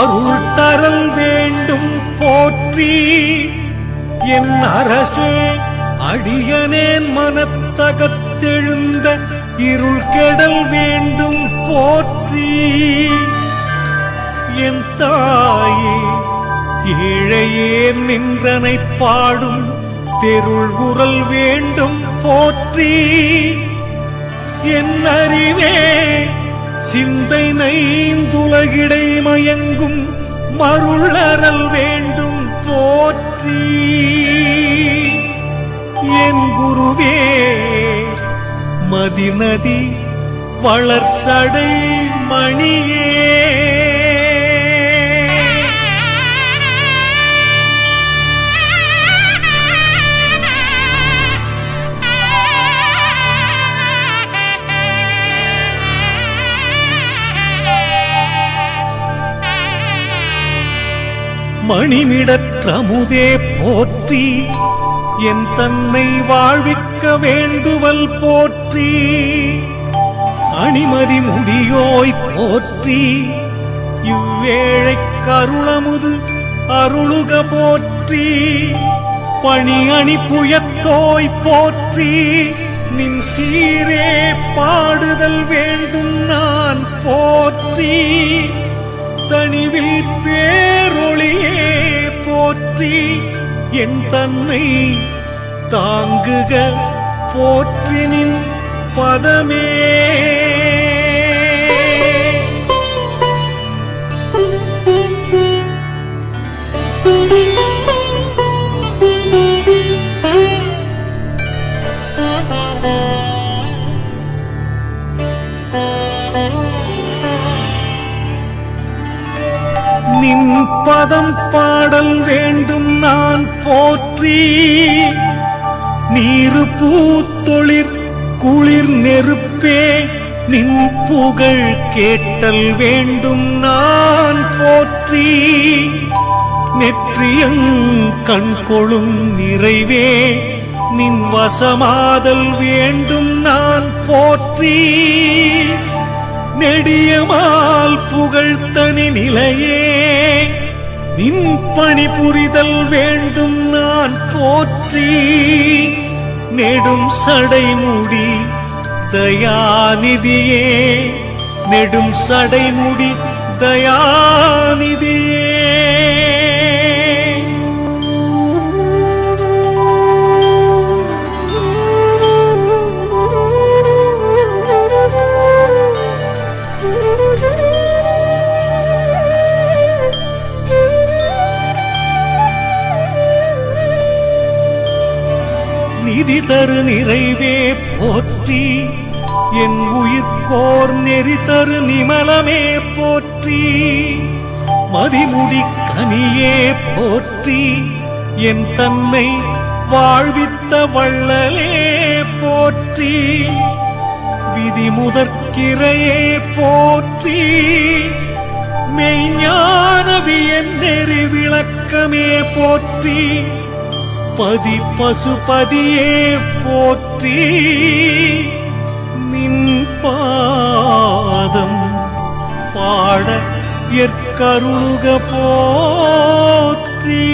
அருள் தரல் வேண்டும் போற்றி. என் அரசே அடியனேன் மனத்தகத்தெழுந்த இருள் கெடல் வேண்டும் போற்றி. என் தாயே ஏழையேன் நின்றனை பாடும் தெருள் குரல் வேண்டும் போற்றி. என் அறிவே சிந்தை நைந்துலகிடை மயங்கும் மருளறல் வேண்டும் போற்றி. என் குருவே மதிநதி வளர்ச்சடை மணியே. மணிமிடற்றமுதே போற்றி என் தன்னை வாழ்விக்க வேண்டுவல் போற்றி அணிமதி முடியோய் போற்றி இவ்வேழை கருளமுது அருளுக போற்றி பணி அணி புயத்தோய் போற்றி நின் சீரே பாடுதல் வேண்டும் நான் போற்றி தனிவில் பே என் தன்னை தாங்குக போற்றினின் பதமே. நின் பதம் பாடல் வேண்டும் நான் போற்றி. நீரு பூத்தொழிற் குளிர் நெருப்பே நின் புகழ் கேட்டல் வேண்டும் நான் போற்றி. நெற்றியங் கண்கொளும் நிறைவே நின் வசமாதல் வேண்டும் நான் போற்றி. நெடியமா புகழ்த்தனி நிலையே. நின் பணி புரிதல் வேண்டும் நான் போற்றி. நெடும் சடைமுடி தயாநிதியே. நெடும் சடைமுடி தயாநிதியே. நிதி தரு நிறைவே போற்றி. என் உயிர்கோர் நெறி தரு நிமலமே போற்றி. மதிமுடி கனியே போற்றி. என் தன்னை வாழ்வித்த வள்ளலே போற்றி. விதி முதற்கிரையே போற்றி. மெய்ஞானவியன் நெறி விளக்கமே போற்றி. பதி பசுபதியே போற்றி நின் பாதம் பாட எற்கருளுக போற்றி.